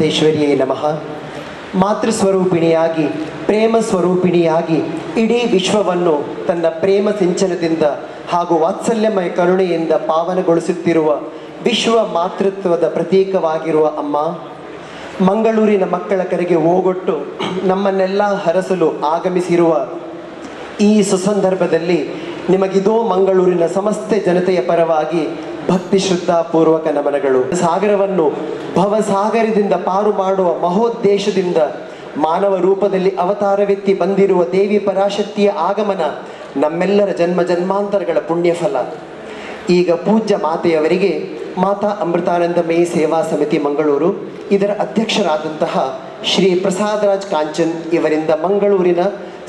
ಅಮೃತೇಶ್ವರಿಯೇ ನಮಃ. ಮಾತೃಸ್ವರೂಪಿಣಿಯಾಗಿ ಪ್ರೇಮ ಸ್ವರೂಪಿಣಿಯಾಗಿ ಇಡೀ ವಿಶ್ವವನ್ನು ತನ್ನ ಪ್ರೇಮ ಸಿಂಚನದಿಂದ ಹಾಗೂ ವಾತ್ಸಲ್ಯಮಯ ಕರುಣೆಯಿಂದ ಪಾವನಗೊಳಿಸುತ್ತಿರುವ ವಿಶ್ವ ಮಾತೃತ್ವದ ಪ್ರತೀಕವಾಗಿರುವ ಅಮ್ಮ, ಮಂಗಳೂರಿನ ಮಕ್ಕಳ ಕರೆಗೆ ಓಗೊಟ್ಟು ನಮ್ಮನ್ನೆಲ್ಲ ಹರಸಲು ಆಗಮಿಸಿರುವ ಈ ಸುಸಂದರ್ಭದಲ್ಲಿ ನಿಮಗಿದೋ ಮಂಗಳೂರಿನ ಸಮಸ್ತ ಜನತೆಯ ಪರವಾಗಿ ಭಕ್ತಿ ಶ್ರದ್ಧಾಪೂರ್ವಕ ನಮನಗಳು. ಸಾಗರವನ್ನು ಭವಸಾಗರದಿಂದ ಪಾರು ಮಾಡುವ ಮಹೋದ್ದೇಶದಿಂದ ಮಾನವ ರೂಪದಲ್ಲಿ ಅವತಾರವೆತ್ತಿ ಬಂದಿರುವ ದೇವಿ ಪರಾಶಕ್ತಿಯ ಆಗಮನ ನಮ್ಮೆಲ್ಲರ ಜನ್ಮ ಜನ್ಮಾಂತರಗಳ ಪುಣ್ಯಫಲ. ಈಗ ಪೂಜ್ಯ ಮಾತೆಯವರಿಗೆ ಮಾತಾ ಅಮೃತಾನಂದಮಯಿ ಸೇವಾ ಸಮಿತಿ ಮಂಗಳೂರು, ಇದರ ಅಧ್ಯಕ್ಷರಾದಂತಹ ಶ್ರೀ ಪ್ರಸಾದರಾಜ್ ಕಾಂಚನ್ ಇವರಿಂದ ಮಂಗಳೂರಿನ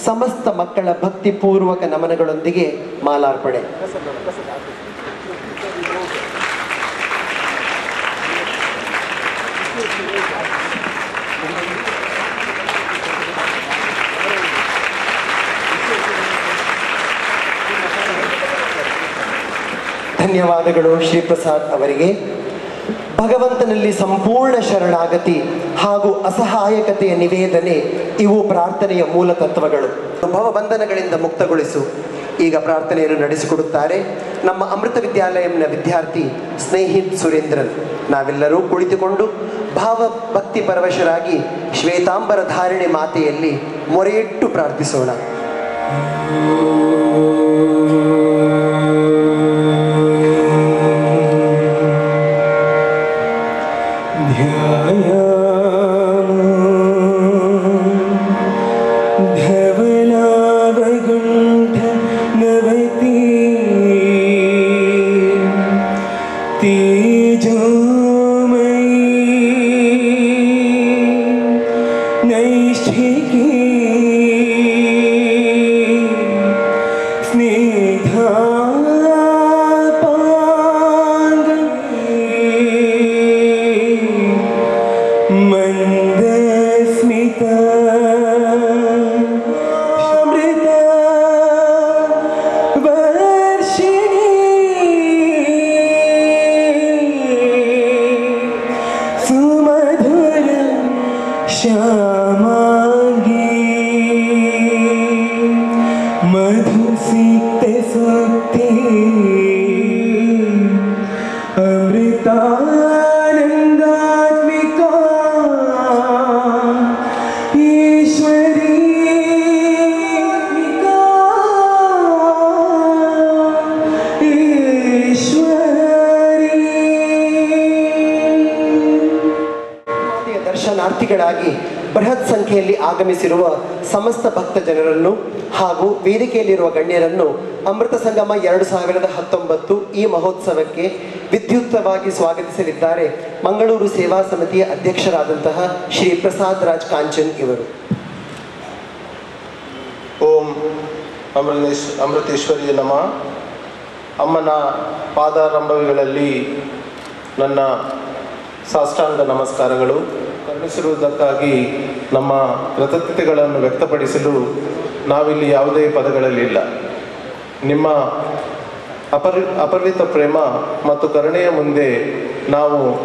ಸಮಸ್ತ ಮಕ್ಕಳ ಭಕ್ತಿಪೂರ್ವಕ ನಮನಗಳೊಂದಿಗೆ ಮಾಲಾರ್ಪಣೆ. ಧನ್ಯವಾದಗಳು ಶ್ರೀ ಪ್ರಸಾದ್ ಅವರಿಗೆ. ಭಗವಂತನಲ್ಲಿ ಸಂಪೂರ್ಣ ಶರಣಾಗತಿ ಹಾಗೂ ಅಸಹಾಯಕತೆಯ ನಿವೇದನೆ ಇವು ಪ್ರಾರ್ಥನೆಯ ಮೂಲ ತತ್ವಗಳು. ಭವಬಂಧನಗಳಿಂದ ಮುಕ್ತಗೊಳಿಸು. ಈಗ ಪ್ರಾರ್ಥನೆಯನ್ನು ನಡೆಸಿಕೊಡುತ್ತಾರೆ ನಮ್ಮ ಅಮೃತ ವಿದ್ಯಾಲಯಂನ ವಿದ್ಯಾರ್ಥಿ ಸ್ನೇಹಿತ್ ಸುರೇಂದ್ರನ್. ನಾವೆಲ್ಲರೂ ಕುಳಿತುಕೊಂಡು ಭಾವ ಭಕ್ತಿ ಪರವಶರಾಗಿ ಶ್ವೇತಾಂಬರ ಧಾರಣೆ ಮಾತೆಯಲ್ಲಿ ಮೊರೆಯಿಟ್ಟು ಪ್ರಾರ್ಥಿಸೋಣ. ದರ್ಶನಾರ್ಥಿಗಳಾಗಿ ಬೃಹತ್ ಸಂಖ್ಯೆಯಲ್ಲಿ ಆಗಮಿಸಿರುವ ಸಮಸ್ತ ಭಕ್ತ ಜನರನ್ನು ಹಾಗೂ ವೇದಿಕೆಯಲ್ಲಿರುವ ಗಣ್ಯರನ್ನು ಅಮೃತ ಸಂಗಮ ಎರಡು ಸಾವಿರದ ಹತ್ತೊಂಬತ್ತು ಈ ಮಹೋತ್ಸವಕ್ಕೆ ವಿದ್ಯುಕ್ತವಾಗಿ ಸ್ವಾಗತಿಸಲಿದ್ದಾರೆ ಮಂಗಳೂರು ಸೇವಾ ಸಮಿತಿಯ ಅಧ್ಯಕ್ಷರಾದಂತಹ ಶ್ರೀ ಪ್ರಸಾದ್ ರಾಜ್ ಕಾಂಚನ್ ಇವರು. ಓಂ ಅಮೃತೇಶ್ ಅಮೃತೇಶ್ವರಿಯ ನಮ. ಅಮ್ಮನ ಪಾದಾರಂಭಗಳಲ್ಲಿ ನನ್ನ ಸಾಷ್ಟಾಂಗ ನಮಸ್ಕಾರಗಳು. ಕರುಣಿಸಿರುವುದಕ್ಕಾಗಿ ನಮ್ಮ ಕೃತಜ್ಞತೆಗಳನ್ನು ವ್ಯಕ್ತಪಡಿಸಲು ನಾವಿಲ್ಲಿ ಯಾವುದೇ ಪದಗಳಲ್ಲಿಲ್ಲ ನಿಮ್ಮ ಅಪರಿ, ಅಪರಿಮಿತ ಪ್ರೇಮ ಮತ್ತು ಕರುಣೆಯ ಮುಂದೆ ನಾವು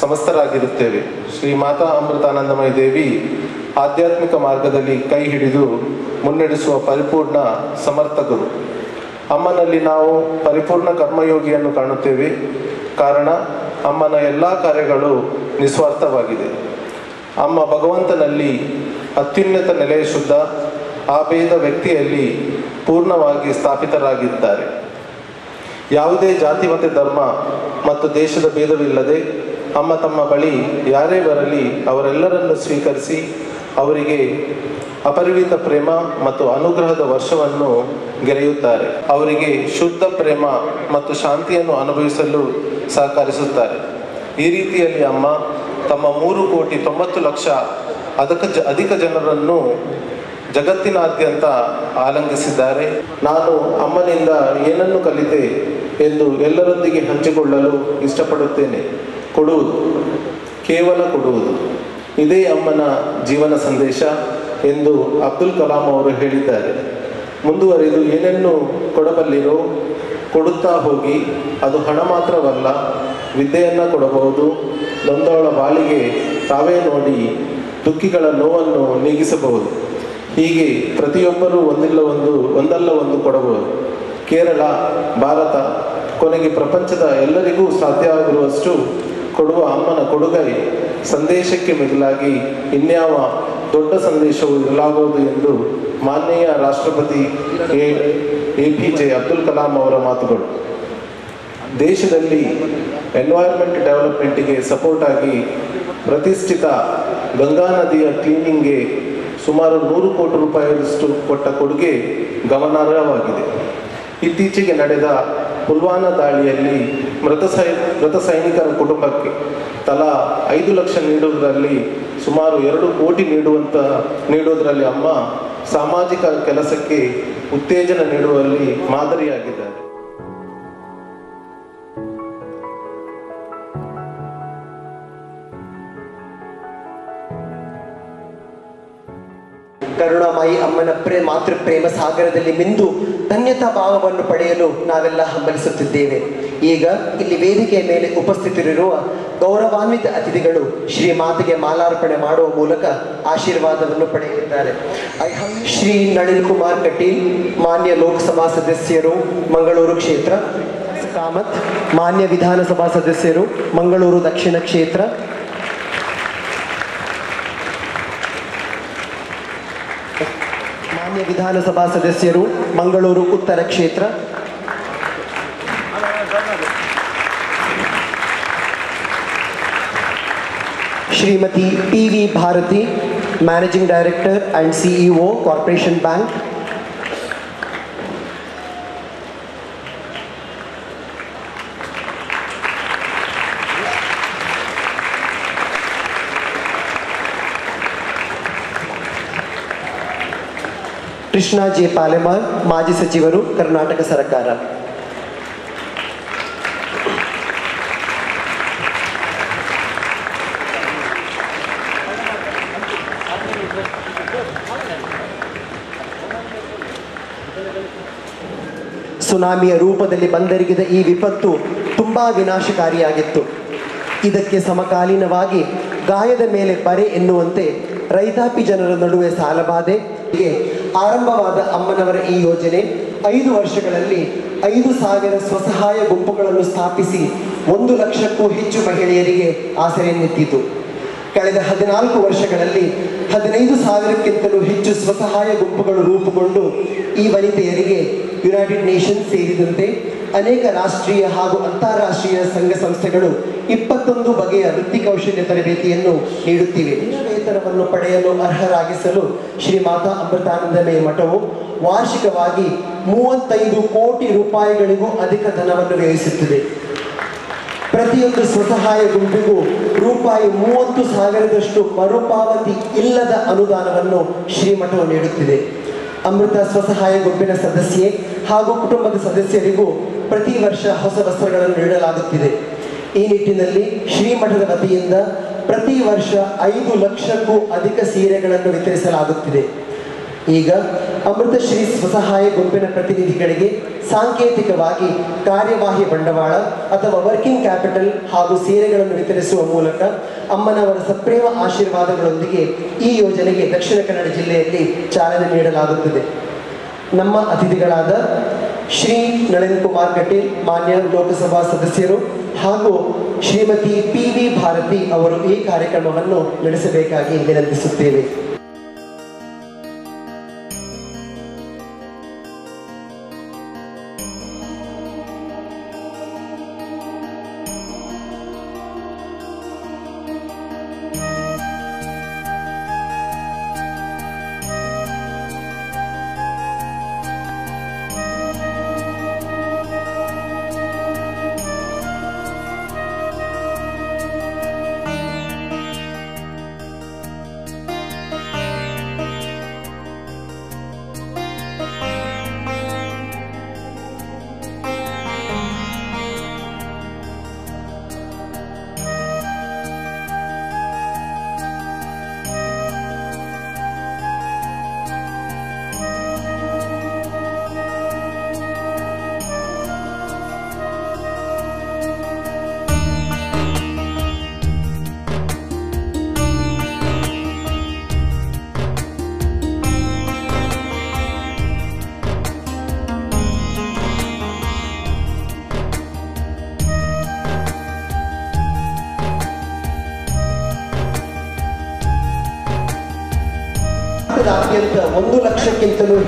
ಸಮಸ್ತರಾಗಿರುತ್ತೇವೆ ಶ್ರೀ ಮಾತಾ ಅಮೃತಾನಂದಮಯ ದೇವಿ ಆಧ್ಯಾತ್ಮಿಕ ಮಾರ್ಗದಲ್ಲಿ ಕೈ ಹಿಡಿದು ಮುನ್ನಡೆಸುವ ಪರಿಪೂರ್ಣ ಸಮರ್ಥ ಅಮ್ಮನಲ್ಲಿ ನಾವು ಪರಿಪೂರ್ಣ ಕರ್ಮಯೋಗಿಯನ್ನು ಕಾಣುತ್ತೇವೆ. ಕಾರಣ ಅಮ್ಮನ ಎಲ್ಲ ಕಾರ್ಯಗಳು ನಿಸ್ವಾರ್ಥವಾಗಿದೆ. ಅಮ್ಮ ಭಗವಂತನಲ್ಲಿ ಅತ್ಯುನ್ನತ ನೆಲೆಯ ಶುದ್ಧ ಆ ಭೇದ ವ್ಯಕ್ತಿಯಲ್ಲಿ ಪೂರ್ಣವಾಗಿ ಸ್ಥಾಪಿತರಾಗಿದ್ದಾರೆ. ಯಾವುದೇ ಜಾತಿ ಮತ್ತು ಧರ್ಮ ಮತ್ತು ದೇಶದ ಭೇದವಿಲ್ಲದೆ ಅಮ್ಮ ತಮ್ಮ ಬಳಿ ಯಾರೇ ಬರಲಿ ಅವರೆಲ್ಲರನ್ನು ಸ್ವೀಕರಿಸಿ ಅವರಿಗೆ ಅಪರಿಮಿತ ಪ್ರೇಮ ಮತ್ತು ಅನುಗ್ರಹದ ವರ್ಷವನ್ನು ಗೆರೆಯುತ್ತಾರೆ. ಅವರಿಗೆ ಶುದ್ಧ ಪ್ರೇಮ ಮತ್ತು ಶಾಂತಿಯನ್ನು ಅನುಭವಿಸಲು ಸಹಕರಿಸುತ್ತಾರೆ. ಈ ರೀತಿಯಲ್ಲಿ ಅಮ್ಮ ತಮ್ಮ ಮೂರು ಕೋಟಿ ತೊಂಬತ್ತು ಲಕ್ಷ ಅದಕ್ಕೆ ಅಧಿಕ ಜನರನ್ನು ಜಗತ್ತಿನಾದ್ಯಂತ ಆಲಂಗಿಸಿದ್ದಾರೆ. ನಾನು ಅಮ್ಮನಿಂದ ಏನನ್ನು ಕಲಿತೆ ಎಂದು ಎಲ್ಲರೊಂದಿಗೆ ಹಂಚಿಕೊಳ್ಳಲು ಇಷ್ಟಪಡುತ್ತೇನೆ. ಕೊಡುವುದು, ಕೇವಲ ಕೊಡುವುದು. ಇದೇ ಅಮ್ಮನ ಜೀವನ ಸಂದೇಶ ಎಂದು ಅಬ್ದುಲ್ ಕಲಾಂ ಅವರು ಹೇಳಿದ್ದಾರೆ. ಮುಂದುವರೆದು ಏನನ್ನು ಕೊಡಬಲ್ಲಿರೋ ಕೊಡುತ್ತಾ ಹೋಗಿ, ಅದು ಹಣ ಮಾತ್ರವಲ್ಲ, ವಿದ್ಯೆಯನ್ನು ಕೊಡಬಹುದು. ನೊಂದವಳ ಬಾಳಿಗೆ ತಾವೇ ನೋಡಿ ದುಃಖಿಗಳ ನೋವನ್ನು ನೀಗಿಸಬಹುದು. ಹೀಗೆ ಪ್ರತಿಯೊಬ್ಬರೂ ಒಂದಿಲ್ಲ ಒಂದು, ಒಂದಲ್ಲ ಒಂದು ಕೊಡಬಹುದು. ಕೇರಳ, ಭಾರತ, ಕೊನೆಗೆ ಪ್ರಪಂಚದ ಎಲ್ಲರಿಗೂ ಸಾಧ್ಯ ಆಗಿರುವಷ್ಟು ಕೊಡುವ ಅಮ್ಮನ ಕೊಡುಗೈ ಸಂದೇಶಕ್ಕೆ ಮಿಗಿಲಾಗಿ ಇನ್ಯಾವ ದೊಡ್ಡ ಸಂದೇಶವು ಇರಲಾಗುವುದು ಎಂದು ಮಾನ್ಯ ರಾಷ್ಟ್ರಪತಿ A P J Abdul Kalam ಅವರ ಮಾತುಗಳು. ದೇಶದಲ್ಲಿ ಎನ್ವೈರ್ಮೆಂಟ್ ಡೆವಲಪ್ಮೆಂಟಿಗೆ ಸಪೋರ್ಟ್ ಆಗಿ ಪ್ರತಿಷ್ಠಿತ ಗಂಗಾ ನದಿಯ ಕ್ಲೀನಿಂಗ್ಗೆ ಸುಮಾರು ನೂರು ಕೋಟಿ ರೂಪಾಯಿಯಷ್ಟು ಕೊಟ್ಟ ಕೊಡುಗೆ ಗಮನಾರ್ಹವಾಗಿದೆ. ಇತ್ತೀಚೆಗೆ ನಡೆದ ಪುಲ್ವಾಮಾ ದಾಳಿಯಲ್ಲಿ ಮೃತ ಸೈ, ಮೃತ ಸೈನಿಕರ ಕುಟುಂಬಕ್ಕೆ ತಲಾ ಐದು ಲಕ್ಷ ನೀಡುವುದರಲ್ಲಿ ಸುಮಾರು ಎರಡು ಕೋಟಿ ನೀಡುವಂತ, ನೀಡುವುದರಲ್ಲಿ ಅಮ್ಮ ಸಾಮಾಜಿಕ ಕೆಲಸಕ್ಕೆ ಉತ್ತೇಜನ ನೀಡುವಲ್ಲಿ ಮಾದರಿಯಾಗಿದ್ದಾರೆ. ಕರುಣಾಮಾಯಿ ಅಮ್ಮನ ಪ್ರೇ, ಮಾತೃ ಪ್ರೇಮ ಸಾಗರದಲ್ಲಿ ಮಿಂದು ಧನ್ಯತಾ ಭಾವವನ್ನು ಪಡೆಯಲು ನಾವೆಲ್ಲ ಹಂಬಲಿಸುತ್ತಿದ್ದೇವೆ. ಈಗ ಇಲ್ಲಿ ವೇದಿಕೆಯ ಮೇಲೆ ಉಪಸ್ಥಿತರಿರುವ ಗೌರವಾನ್ವಿತ ಅತಿಥಿಗಳು ಶ್ರೀ ಮಾತಿಗೆ ಮಾಲಾರ್ಪಣೆ ಮಾಡುವ ಮೂಲಕ ಆಶೀರ್ವಾದವನ್ನು ಪಡೆಯಲಿದ್ದಾರೆ. ಶ್ರೀ ನಳಿನ್ ಕುಮಾರ್ ಕಟೀಲ್, ಮಾನ್ಯ ಲೋಕಸಭಾ ಸದಸ್ಯರು, ಮಂಗಳೂರು ಕ್ಷೇತ್ರ. ಕಾಮತ್, ಮಾನ್ಯ ವಿಧಾನಸಭಾ ಸದಸ್ಯರು, ಮಂಗಳೂರು ದಕ್ಷಿಣ ಕ್ಷೇತ್ರ. ಮಾನ್ಯ ವಿಧಾನಸಭಾ ಸದಸ್ಯರು, ಮಂಗಳೂರು ಉತ್ತರ ಕ್ಷೇತ್ರ. Shrimati P V Bharathi managing director and CEO corporation bank Krishna J Palemar ಮಾಜಿ ಸಚಿವರು ಕರ್ನಾಟಕ ಸರ್ಕಾರ ಸುನಾಮಿಯ ರೂಪದಲ್ಲಿ ಬಂದರಿಗಿದ ಈ ವಿಪತ್ತು ತುಂಬಾ ವಿನಾಶಕಾರಿಯಾಗಿತ್ತು. ಇದಕ್ಕೆ ಸಮಕಾಲೀನವಾಗಿ ಗಾಯದ ಮೇಲೆ ಬರೆ ಎನ್ನುವಂತೆ ರೈತಾಪಿ ಜನರ ನಡುವೆ ಸಾಲಬಾಧೆ. ಆರಂಭವಾದ ಅಮ್ಮನವರ ಈ ಯೋಜನೆ ಐದು ವರ್ಷಗಳಲ್ಲಿ ಐದು ಸಾವಿರ ಸ್ವಸಹಾಯ ಗುಂಪುಗಳನ್ನು ಸ್ಥಾಪಿಸಿ ಒಂದು ಲಕ್ಷಕ್ಕೂ ಹೆಚ್ಚು ಮಹಿಳೆಯರಿಗೆ ಆಸರೆಯನ್ನೆತ್ತಿತು ಕಳೆದ ಹದಿನಾಲ್ಕು ವರ್ಷಗಳಲ್ಲಿ ಹದಿನೈದು ಸಾವಿರಕ್ಕಿಂತಲೂ ಹೆಚ್ಚು ಸ್ವಸಹಾಯ ಗುಂಪುಗಳು ರೂಪುಗೊಂಡು ಈ ವನಿತೆಯರಿಗೆ ಯುನೈಟೆಡ್ ನೇಷನ್ಸ್ ಸೇರಿದಂತೆ ಅನೇಕ ರಾಷ್ಟ್ರೀಯ ಹಾಗೂ ಅಂತಾರಾಷ್ಟ್ರೀಯ ಸಂಘ ಸಂಸ್ಥೆಗಳು ಇಪ್ಪತ್ತೊಂದು ಬಗೆಯ ವೃತ್ತಿ ಕೌಶಲ್ಯ ತರಬೇತಿಯನ್ನು ನೀಡುತ್ತಿವೆ. ವೇತನವನ್ನು ಪಡೆಯಲು ಅರ್ಹರಾಗಿಸಲು ಶ್ರೀ ಮಾತಾ ಅಮೃತಾನಂದಮಯ ಮಠವು ವಾರ್ಷಿಕವಾಗಿ ಮೂವತ್ತೈದು ಕೋಟಿ ರೂಪಾಯಿಗಳಿಗೂ ಅಧಿಕ ಧನವನ್ನು ವ್ಯಯಿಸುತ್ತಿದೆ. ಪ್ರತಿಯೊಂದು ಸ್ವಸಹಾಯ ಗುಂಪಿಗೂ ರೂಪಾಯಿ ಮೂವತ್ತು ಸಾವಿರದಷ್ಟು ಮರುಪಾವತಿ ಇಲ್ಲದ ಅನುದಾನವನ್ನು ಶ್ರೀಮಠವು ನೀಡುತ್ತಿದೆ. ಅಮೃತ ಸ್ವಸಹಾಯ ಗುಂಪಿನ ಸದಸ್ಯೆ ಹಾಗೂ ಕುಟುಂಬದ ಸದಸ್ಯರಿಗೂ ಪ್ರತಿ ವರ್ಷ ಹೊಸ ವಸ್ತ್ರಗಳನ್ನು ನೀಡಲಾಗುತ್ತಿದೆ. ಈ ನಿಟ್ಟಿನಲ್ಲಿ ಶ್ರೀಮಠದ ವತಿಯಿಂದ ಪ್ರತಿ ವರ್ಷ ಐದು ಲಕ್ಷಕ್ಕೂ ಅಧಿಕ ಸೀರೆಗಳನ್ನು ವಿತರಿಸಲಾಗುತ್ತಿದೆ. ಈಗ ಅಮೃತಶ್ರೀ ಸ್ವಸಹಾಯ ಗುಂಪಿನ ಪ್ರತಿನಿಧಿಗಳಿಗೆ ಸಾಂಕೇತಿಕವಾಗಿ ಕಾರ್ಯವಾಹಿ ಬಂಡವಾಳ ಅಥವಾ ವರ್ಕಿಂಗ್ ಕ್ಯಾಪಿಟಲ್ ಹಾಗೂ ಸೇವೆಗಳನ್ನು ವಿತರಿಸುವ ಮೂಲಕ ಅಮ್ಮನವರ ಸಪ್ರೇಮ ಆಶೀರ್ವಾದಗಳೊಂದಿಗೆ ಈ ಯೋಜನೆಗೆ ದಕ್ಷಿಣ ಕನ್ನಡ ಜಿಲ್ಲೆಯಲ್ಲಿ ಚಾಲನೆ ನೀಡಲಾಗುತ್ತದೆ. ನಮ್ಮ ಅತಿಥಿಗಳಾದ ಶ್ರೀ ನಳಿನ್ ಕುಮಾರ್ ಕಟೀಲ್, ಮಾನ್ಯ ಲೋಕಸಭಾ ಸದಸ್ಯರು ಹಾಗೂ ಶ್ರೀಮತಿ ಪಿ ವಿ ಭಾರತಿ ಅವರು ಈ ಕಾರ್ಯಕ್ರಮವನ್ನು ನಡೆಸಬೇಕಾಗಿ ವಿನಂತಿಸುತ್ತೇವೆ.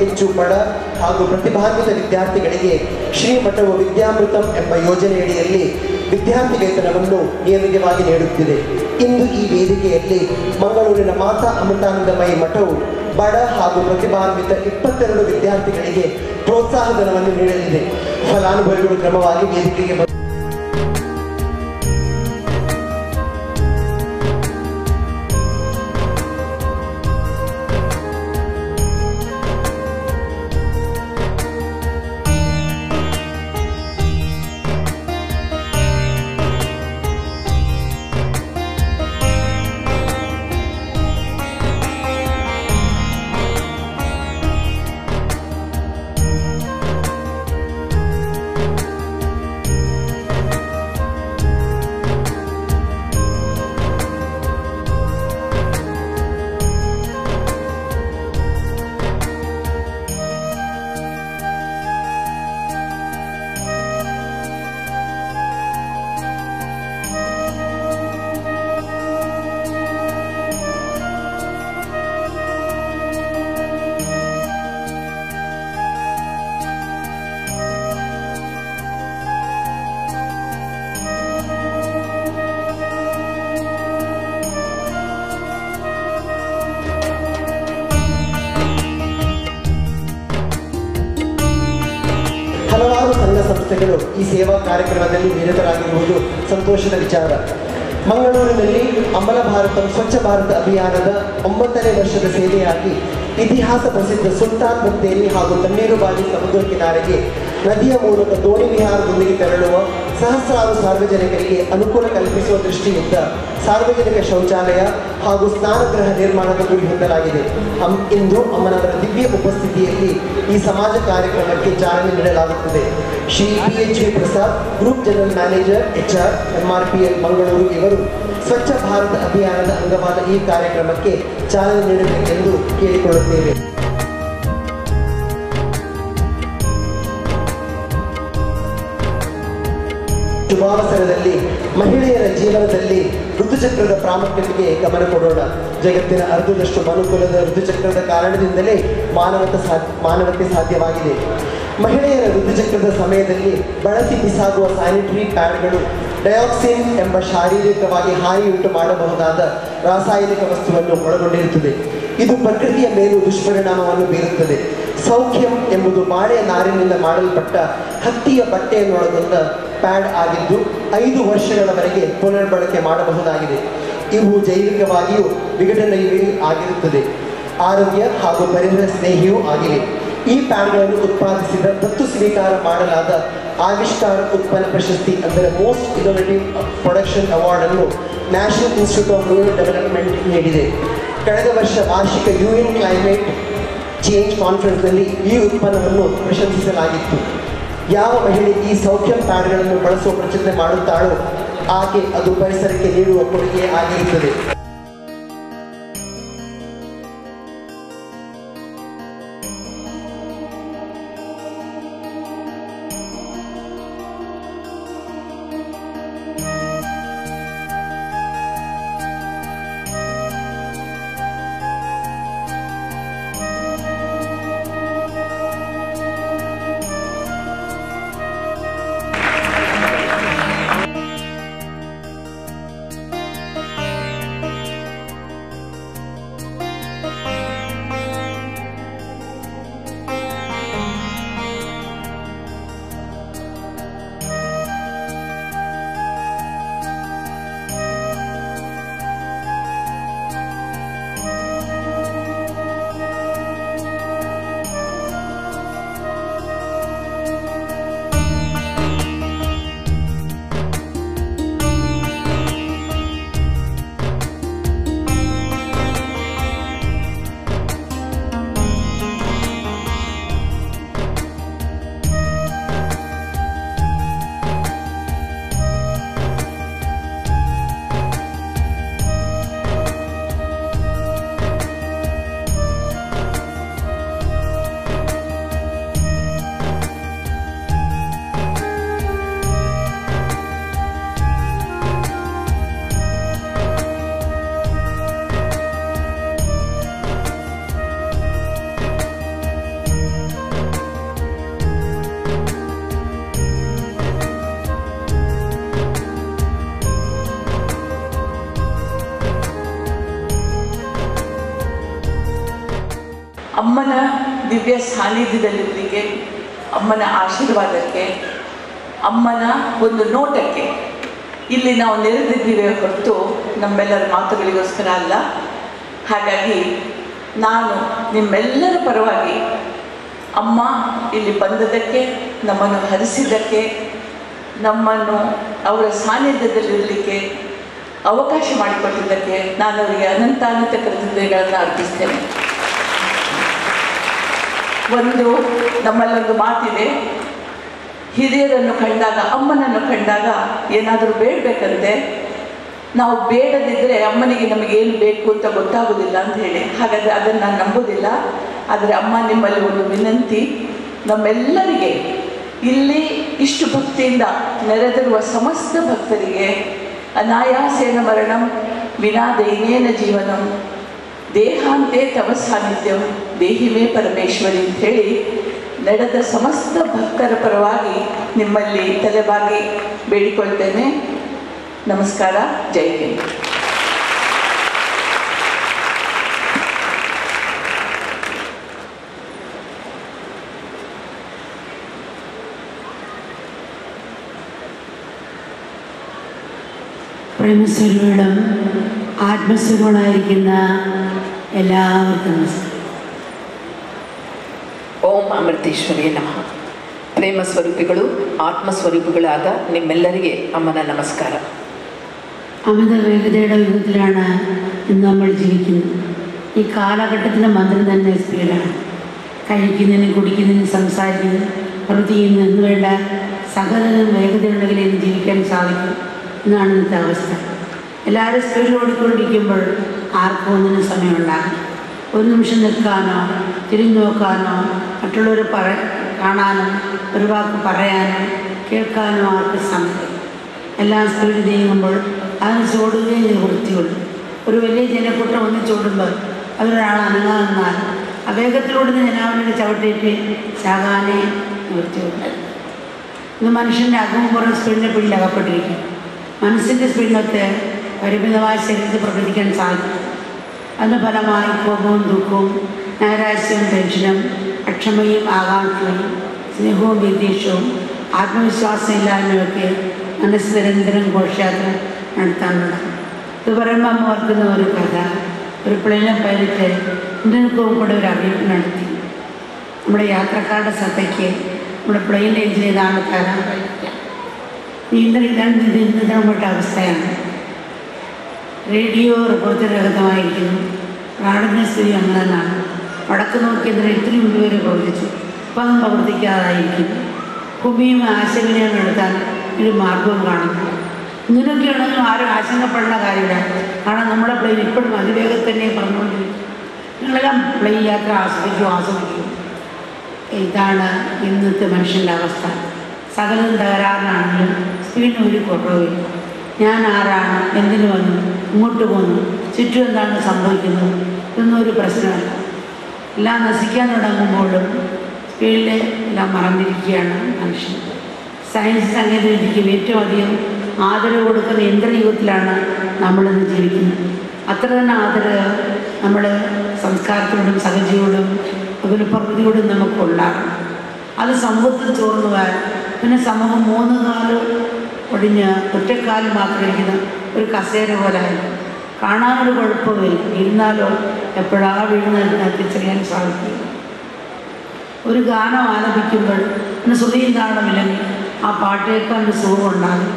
ಹೆಚ್ಚು ಬಡ ಹಾಗೂ ಪ್ರತಿಭಾನ್ವಿತ ವಿದ್ಯಾರ್ಥಿಗಳಿಗೆ ಶ್ರೀ ಶ್ರೀಮಠವು ವಿದ್ಯಾಮೃತಂ ಎಂಬ ಯೋಜನೆಯಡಿಯಲ್ಲಿ ವಿದ್ಯಾರ್ಥಿ ವೇತನವನ್ನು ನಿಯಮಿತವಾಗಿ ನೀಡುತ್ತಿದೆ. ಇಂದು ಈ ವೇದಿಕೆಯಲ್ಲಿ ಮಂಗಳೂರಿನ ಮಾತಾ ಅಮೃತಾನಂದಮಯಿ ಮಠವು ಬಡ ಹಾಗೂ ಪ್ರತಿಭಾನ್ವಿತ ಇಪ್ಪತ್ತೆರಡು ವಿದ್ಯಾರ್ಥಿಗಳಿಗೆ ಪ್ರೋತ್ಸಾಹ ಧನವನ್ನು ನೀಡಲಿದೆ. ಫಲಾನುಭವಿಗಳು ಕ್ರಮವಾಗಿ ವೇದಿಕೆಗೆ ಬಂದು ಕಾರ್ಯಕ್ರಮದಲ್ಲಿ ನಿರತರಾಗಿರುವುದು ಸಂತೋಷದ ವಿಚಾರ. ಮಂಗಳೂರಿನಲ್ಲಿ ಅಮಲ ಭಾರತ ಸ್ವಚ್ಛ ಭಾರತ ಅಭಿಯಾನದ ಒಂಬತ್ತನೇ ವರ್ಷದ ಸೇವೆಯಾಗಿ ಇತಿಹಾಸ ಪ್ರಸಿದ್ಧ ಸುಲ್ತಾನ್ ಬತ್ತೇರಿ ಹಾಗೂ ತಣ್ಣೀರುಬಾವಿ ಸಮುದ್ರ ಕಿನಾರೆಗೆ ನದಿಯ ಮೂಲಕ ದೋಣಿ ವಿಹಾರದೊಂದಿಗೆ ತೆರಳುವ ಸಹಸ್ರಾರು ಸಾರ್ವಜನಿಕರಿಗೆ ಅನುಕೂಲ ಕಲ್ಪಿಸುವ ದೃಷ್ಟಿಯಿಂದ ಸಾರ್ವಜನಿಕ ಶೌಚಾಲಯ ಹಾಗೂ ಸ್ನಾನಗೃಹ ನಿರ್ಮಾಣದ ಗುರಿ ಹೊಂದಲಾಗಿದೆ. ಇಂದು ಅಮ್ಮನವರ ದಿವ್ಯ ಉಪಸ್ಥಿತಿಯಲ್ಲಿ ಈ ಸಮಾಜ ಕಾರ್ಯಕ್ರಮಕ್ಕೆ ಚಾಲನೆ ನೀಡಲಾಗುತ್ತದೆ. Shri P H V Prasad, group general manager, H R MRPL Mangaluru ಇವರು ಸ್ವಚ್ಛ ಭಾರತ ಅಭಿಯಾನದ ಅಂಗವಾದ ಈ ಕಾರ್ಯಕ್ರಮಕ್ಕೆ ಚಾಲನೆ ನೀಡಬೇಕೆಂದು ಕೇಳಿಕೊಳ್ಳುತ್ತೇವೆ. ಶುಭಾವಸರದಲ್ಲಿ ಮಹಿಳೆಯರ ಜೀವನದಲ್ಲಿ ಋತುಚಕ್ರದ ಪ್ರಾಮುಖ್ಯತೆಗೆ ಗಮನ ಕೊಡೋಣ. ಜಗತ್ತಿನ ಅರ್ಧದಷ್ಟು ಮನುಕುಲದ ಋತುಚಕ್ರದ ಕಾರಣದಿಂದಲೇ ಮಾನವತೆ ಸಾ ಮಾನವತೆ ಸಾಧ್ಯವಾಗಿದೆ. ಮಹಿಳೆಯರ ಋತುಚಕ್ರದ ಸಮಯದಲ್ಲಿ ಬಳಸಿ ಬಿಸಾಗುವ ಸ್ಯಾನಿಟರಿ ಪ್ಯಾಡ್ಗಳು ಡಯಾಕ್ಸಿನ್ ಎಂಬ ಶಾರೀರಿಕವಾಗಿ ಹಾನಿಯುಂಟು ಮಾಡಬಹುದಾದ ರಾಸಾಯನಿಕ ವಸ್ತುವನ್ನು ಒಳಗೊಂಡಿರುತ್ತದೆ. ಇದು ಪ್ರಕೃತಿಯ ಮೇಲೂ ದುಷ್ಪರಿಣಾಮವನ್ನು ಬೀರುತ್ತದೆ. ಸೌಖ್ಯಂ ಎಂಬುದು ಬಾಳೆಯ ನಾರಿನಿಂದ ಮಾಡಲ್ಪಟ್ಟ ಹತ್ತಿಯ ಬಟ್ಟೆಯನ್ನೊಳಗೊಂಡ ಪ್ಯಾಡ್ ಆಗಿದ್ದು ಐದು ವರ್ಷಗಳವರೆಗೆ ಪುನರ್ಬಳಕೆ ಮಾಡಬಹುದಾಗಿದೆ. ಇವು ಜೈವಿಕವಾಗಿಯೂ ವಿಘಟನೆಯೂ ಆಗಿರುತ್ತದೆ. ಆರೋಗ್ಯ ಹಾಗೂ ಪರಿಸರ ಸ್ನೇಹಿಯೂ ಆಗಿವೆ. ಈ ಪ್ಯಾಡ್ಗಳನ್ನು ಉತ್ಪಾದಿಸಿದ ದತ್ತು ಸ್ವೀಕಾರ ಮಾಡಲಾದ ಆವಿಷ್ಕಾರ ಉತ್ಪನ್ನ ಪ್ರಶಸ್ತಿ ಅಂದರೆ ಮೋಸ್ಟ್ ಇನೋವೇಟಿವ್ ಪ್ರೊಡಕ್ಷನ್ ಅವಾರ್ಡ್ ಅನ್ನು national institute of rural development ನೀಡಿದೆ. ಕಳೆದ ವರ್ಷ ವಾರ್ಷಿಕ ಯು ಎನ್ ಕ್ಲೈಮೇಟ್ ಚೇಂಜ್ ಕಾನ್ಫರೆನ್ಸ್ನಲ್ಲಿ ಈ ಉತ್ಪನ್ನವನ್ನು ಪ್ರಶಂಸಿಸಲಾಗಿತ್ತು. ಯಾವ ಮಹಿಳೆ ಈ ಸೌಖ್ಯ ಪ್ಯಾಡ್ಗಳನ್ನು ಬಳಸುವ ಪ್ರಚನೆ ಮಾಡುತ್ತಾಳೋ, ಆಕೆ ಅದು ಪರಿಸರಕ್ಕೆ ನೀಡುವ ಕೊಡುಗೆ ಆಗಿರುತ್ತದೆ. ದಿವ್ಯ ಸಾನ್ನಿಧ್ಯದಲ್ಲಿರಲಿಕ್ಕೆ ಅಮ್ಮನ ಆಶೀರ್ವಾದಕ್ಕೆ, ಅಮ್ಮನ ಒಂದು ನೋಟಕ್ಕೆ ಇಲ್ಲಿ ನಾವು ನೆರೆದಿದ್ದೀವಿ ಹೊರತು ನಮ್ಮೆಲ್ಲರ ಮಾತುಗಳಿಗೋಸ್ಕರ ಅಲ್ಲ. ಹಾಗಾಗಿ ನಾನು ನಿಮ್ಮೆಲ್ಲರ ಪರವಾಗಿ ಅಮ್ಮ ಇಲ್ಲಿ ಬಂದದಕ್ಕೆ ನಮ್ಮನ್ನು ಹರಿಸಿದ್ದಕ್ಕೆ, ನಮ್ಮನ್ನು ಅವರ ಸಾನ್ನಿಧ್ಯದಲ್ಲಿರಲಿಕ್ಕೆ ಅವಕಾಶ ಮಾಡಿಕೊಟ್ಟಿದ್ದಕ್ಕೆ ನಾನು ಅವರಿಗೆ ಅನಂತಾನಂತ ಅನಂತ ಕೃತಜ್ಞತೆಗಳನ್ನು ಅರ್ಪಿಸ್ತೇನೆ. ಒಂದು ನಮ್ಮಲ್ಲೊಂದು ಮಾತಿದೆ. ಹಿರಿಯರನ್ನು ಕಂಡಾಗ, ಅಮ್ಮನನ್ನು ಕಂಡಾಗ ಏನಾದರೂ ಬೇಡಬೇಕಂತೆ. ನಾವು ಬೇಡದಿದ್ದರೆ ಅಮ್ಮನಿಗೆ ನಮಗೇನು ಬೇಕು ಅಂತ ಗೊತ್ತಾಗೋದಿಲ್ಲ ಅಂತ ಹೇಳಿ. ಹಾಗಾದರೆ ಅದನ್ನು ನಾನು ನಂಬೋದಿಲ್ಲ. ಆದರೆ ಅಮ್ಮ ನಿಮ್ಮಲ್ಲಿ ಒಂದು ವಿನಂತಿ. ನಮ್ಮೆಲ್ಲರಿಗೆ ಇಲ್ಲಿ ಇಷ್ಟು ಭಕ್ತಿಯಿಂದ ನೆರೆದಿರುವ ಸಮಸ್ತ ಭಕ್ತರಿಗೆ ಅನಾಯಾಸೇನ ಮರಣಂ ವಿನಾ ದೈನೇನ ಜೀವನಂ. ದೇಹಾಂತೆ ತವ ಸಾನ್ನಿಧ್ಯ, ದೇಹಿಮೇ ಪರಮೇಶ್ವರಿ ಅಂತ ಹೇಳಿ ನಡೆದ ಸಮಸ್ತ ಭಕ್ತರ ಪರವಾಗಿ ನಿಮ್ಮಲ್ಲಿ ತಲೆಬಾಗಿ ಬೇಡಿಕೊಳ್ತೇನೆ. ನಮಸ್ಕಾರ, ಜೈ ಹಿಂದ್. ಪ್ರೇಮ ಮೇಡಮ್ ആത്മസ്വരൂപമായിരിക്കുന്ന എല്ലാവർക്കും നമസ്കാരം ಓಂ ಅಮೃತೇಶ್ವರಿಯ ನಮಃ ಪ್ರೇಮ ಸ್ವರೂಪಿಗಳು ಆತ್ಮ ಸ್ವರೂಪಿಗಳಾದ ನಿಮ್ಮೆಲ್ಲರಿಗೆ ಅಮ್ಮನ ನಮಸ್ಕಾರ അമിത വേഗതയുടെ യുഗത്തിലാണ് ഇന്ന് നമ്മൾ ജീവിക്കുന്നത് ഈ കാലഘട്ടത്തിൻ്റെ മന്ത്രം തന്നെ സ്പീഡാണ് കഴിക്കുന്നതിനും കുടിക്കുന്നതിനും സംസാരിക്കുന്നതിനും പ്രവൃത്തിക്കുന്നതിനും എന്ന് വേണ്ട സകലതും വേഗതയുണ്ടെങ്കിൽ ഇന്ന് ജീവിക്കാൻ സാധിക്കും എന്നാണ് ഇന്നത്തെ അവസ്ഥ എല്ലാവരും സ്പീഡ് ഓടിക്കൊണ്ടിരിക്കുമ്പോൾ ആർക്കും ഒന്നിനും സമയമുണ്ടാകും ഒരു നിമിഷം നിൽക്കാനോ തിരിഞ്ഞു നോക്കാനോ മറ്റുള്ളവർ പറ കാണാനോ ഒരു വാക്ക് പറയാനോ കേൾക്കാനോ ആർക്കും സമയം എല്ലാം സ്പീഡ് നീങ്ങുമ്പോൾ അതിന് ചോടുകയും നിവൃത്തിയുള്ളൂ ഒരു വലിയ ജനക്കൂട്ടം ഒന്നിച്ചോടുമ്പോൾ അവരൊരാൾ അനങ്ങാന്നാൽ ആ വേഗത്തിലോടുന്ന ജനാവലിയുടെ ചവിട്ടിയിട്ട് ചാകാനേ നിവൃത്തിയുണ്ട് ഇന്ന് മനുഷ്യന്റെ അകവും പുറം സ്പീഡിനെ പിടിയിൽ അകപ്പെട്ടിരിക്കും മനസ്സിന്റെ സ്പീഡിനൊത്ത് പരിമിതമായ ശരീരത്തിൽ പ്രകടിക്കാൻ സാധിക്കും. അതിന് ഫലമായി കോപവും ദുഃഖവും നൈരാശ്യവും ടെൻഷനും അക്ഷമയും ആകാംക്ഷയും സ്നേഹവും വിദ്വേഷവും ആത്മവിശ്വാസമില്ലായ്മയൊക്കെ മനസ്സ് നിരന്തരം ഘോഷയാത്ര നടത്താൻ തുടങ്ങും. ഇത് പറയുമ്പോൾ ഓർക്കുന്ന ഒരു കഥ. ഒരു പ്ലെയിനെ പൈലറ്റ് ഇന്ത്യക്കും കൂടെ ഒരു അറിയിപ്പ് നടത്തി. നമ്മുടെ യാത്രക്കാരുടെ ശ്രദ്ധയ്ക്ക് നമ്മുടെ പ്ലെയിൻ എഞ്ചിൻ ചെയ്താണ് തരാൻ നീന്തൽ നീന്തലിക്കാൻ നീന്തൽ അവസ്ഥയാണ്. റേഡിയോ റിപ്പോർട്ട് രഹിതമായിരിക്കുന്നു നാടിന്റെ സ്ഥിതി അങ്ങനെ തന്നെയാണ് വടക്ക് നോക്കിയതിന് ഇത്രയും മുമ്പ് വരെ പ്രവർത്തിച്ചു. അപ്പം അത് പ്രവർത്തിക്കാതായിരിക്കും ഭൂമിയും ആശങ്കയും നടത്താൻ ഒരു മാർഗവും കാണുന്നു ഇങ്ങനെയൊക്കെയാണെങ്കിലും ആരും ആശങ്കപ്പെടേണ്ട കാര്യമില്ല. കാരണം നമ്മുടെ പ്ലെയിൻ ഇപ്പോഴും അതിവേഗം തന്നെ പറഞ്ഞുകൊണ്ടിരിക്കും നിങ്ങളെല്ലാം പ്ലെയിൻ യാത്ര ആസ്വദിക്കും ആസ്വദിക്കും. ഇതാണ് ഇന്നത്തെ മനുഷ്യന്റെ അവസ്ഥ. സകലം തകരാറിനാണെങ്കിലും സ്പീഡിന് ഒരു കുറവില്ല. ഞാൻ ആരാണ്? എന്തിനു വന്നു? ഇങ്ങോട്ട് പോകുന്നു ചുറ്റും എന്താണ് സംഭവിക്കുന്നത്? ഇതൊന്നും ഒരു പ്രശ്നമല്ല. എല്ലാം നശിക്കാൻ തുടങ്ങുമ്പോഴും സ്പീഡിൽ എല്ലാം മറന്നിരിക്കുകയാണ് മനുഷ്യൻ. സയൻസ് സാങ്കേതികവിദ്യയ്ക്ക് ഏറ്റവും അധികം ആദരവ് കൊടുക്കുന്ന യന്ത്രയുഗത്തിലാണ് നമ്മളിന്ന് ജീവിക്കുന്നത്. അത്ര തന്നെ ആദരവ് നമ്മൾ സംസ്കാരത്തോടും സഹജിയോടും അതുപോലെ പ്രകൃതിയോടും നമുക്ക് ഉണ്ടാകണം അത് സമൂഹത്തിൽ ചോർന്നു പിന്നെ സമൂഹം മൂന്ന് കാൽ ഒടിഞ്ഞ് ഒറ്റക്കാലം മാത്രം ഇരിക്കുന്ന ഒരു കസേര പോലെ. കാണാനൊരു കുഴപ്പമില്ല ഇരുന്നാലോ എപ്പോഴാ വീഴുന്നതിന് തിരിച്ചറിയാൻ സാധിക്കില്ല. ഒരു ഗാനം ആലപിക്കുമ്പോൾ അതിന് ശ്രുതിയും താളമില്ലെങ്കിൽ ആ പാട്ടേക്കാൾ ഒരു സുഖം ഉണ്ടാകും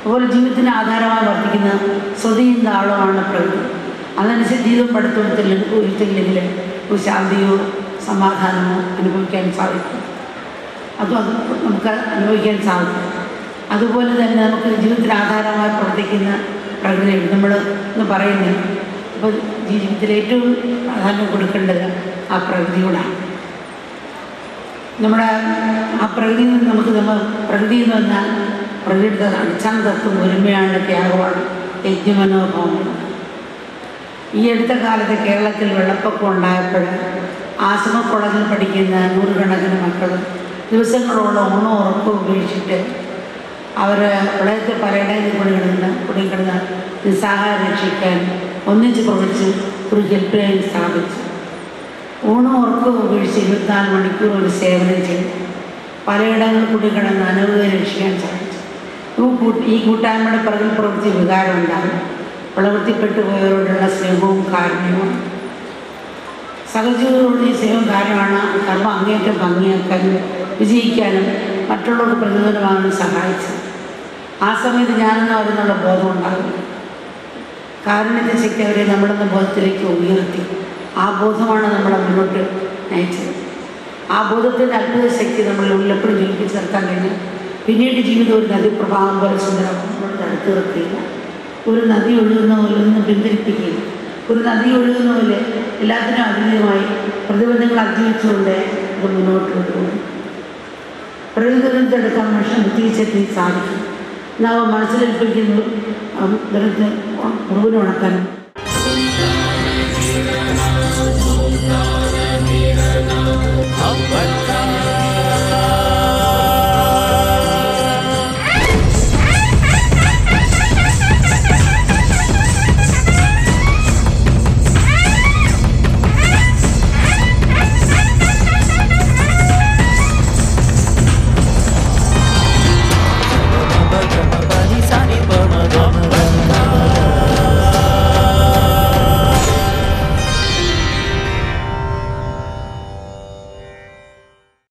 അതുപോലെ ജീവിതത്തിന് ആധാരമായി വർദ്ധിക്കുന്ന ശ്രുതിയും താളമാണ് പ്രകൃതി. അതനുസരിച്ച് ജീവിതം പഠിത്തത്തിൽ ഉയർത്തില്ലെങ്കിൽ ഒരു ശാന്തിയോ സമാധാനമോ അനുഭവിക്കാൻ സാധിക്കും അതും അത് നമുക്ക് അനുഭവിക്കാൻ സാധിക്കും അതുപോലെ തന്നെ നമുക്ക് ജീവിതത്തിന് ആധാരമായി പ്രവർത്തിക്കുന്ന പ്രകൃതി നമ്മൾ എന്ന് പറയുന്നത് അപ്പോൾ ജീവിതത്തിൽ ഏറ്റവും പ്രാധാന്യം കൊടുക്കേണ്ടത് ആ പ്രകൃതിയോടാണ്. നമ്മുടെ ആ നിന്ന് നമുക്ക് നമ്മൾ പ്രകൃതി എന്ന് പറഞ്ഞാൽ പ്രകൃതിയുടെ അടിച്ചാന്തത്വം ഒരുമയാണ് ത്യാഗമാണ് യജ്ഞമനോഭവമാണ് ഈ അടുത്ത കാലത്ത് കേരളത്തിൽ വെള്ളപ്പൊക്കം ഉണ്ടായപ്പോൾ ആശ്രമ പഠിക്കുന്ന നൂറുകണക്കിന് മക്കൾ ദിവസങ്ങളോളം ഊണോ ഉറപ്പോ ഉപേക്ഷിച്ചിട്ട് അവർ പ്രളയത്തെ പരടയിൽ കൂടി കിടന്ന് കൂടി നിസ്സഹായം രക്ഷിക്കാൻ ഒന്നിച്ച് പ്രവർത്തിച്ച് ഒരു ഹെൽപ്പ് ലൈൻ സ്ഥാപിച്ചു. ഊണും ഉറക്കവും ഉപേക്ഷിച്ച് ഇരുപത്തിനാല് മണിക്കൂർ ഒരു സേവനം ചെയ്തു. പലയിടങ്ങളിൽ കൂടി കിടന്ന് അനവധി രക്ഷിക്കാൻ സാധിച്ചു. ഈ കൂട്ട ഈ കൂട്ടായ്മയുടെ പിറകിൽ പ്രവൃത്തി വികാരം ഉണ്ടാകും പ്രവൃത്തിപ്പെട്ടു പോയവരോടുള്ള സ്നേഹവും കാരുണ്യവും. സഹജീവികളോട് ഈ സ്നേഹവും കാരണമാണ് കർമ്മം അങ്ങേറ്റം ഭംഗിയാക്കാനും വിജയിക്കാനും മറ്റുള്ളവർക്ക് പ്രചോദനമാകാനും സഹായിച്ചത്. ആ സമയത്ത് ഞാനെന്ന് അവരെന്നുള്ള ബോധം ഉണ്ടാകും കാരുണ്യത്തെ ശക്തി അവരെ നമ്മുടെ ബോധത്തിലേക്ക് ഉയർത്തി. ആ ബോധമാണ് നമ്മളെ മുന്നോട്ട് നയിച്ചത്. ആ ബോധത്തിന്റെ അത്ഭുത ശക്തി നമ്മൾ ഉള്ളപ്പോഴും ജീവിപ്പിച്ച് കഴിഞ്ഞാൽ കഴിഞ്ഞു. പിന്നീട് ജീവിതം ഒരു നദീപ്രവാഹം പോലെ സുന്ദരമാക്കും നമ്മൾ തടുത്തു നിർത്തിയില്ല. ഒരു നദി ഒഴുകുന്ന പോലെ ഒന്നും പിന്തിരിപ്പിക്കില്ല ഒരു നദി ഒഴുകുന്ന പോലെ എല്ലാത്തിനും അതീതമായി പ്രതിബന്ധങ്ങൾ അതിജീവിച്ചുകൊണ്ട് അത് മുന്നോട്ട് കൊണ്ടുപോകും പ്രതിബന്ധത്തെടുക്കാൻ മനുഷ്യൻ ബുദ്ധിച്ചെത്തി സാധിക്കും. നാം മനസ്സിലേൽപ്പിക്കുന്നത് അതിനത്തെ ഉണക്കാനും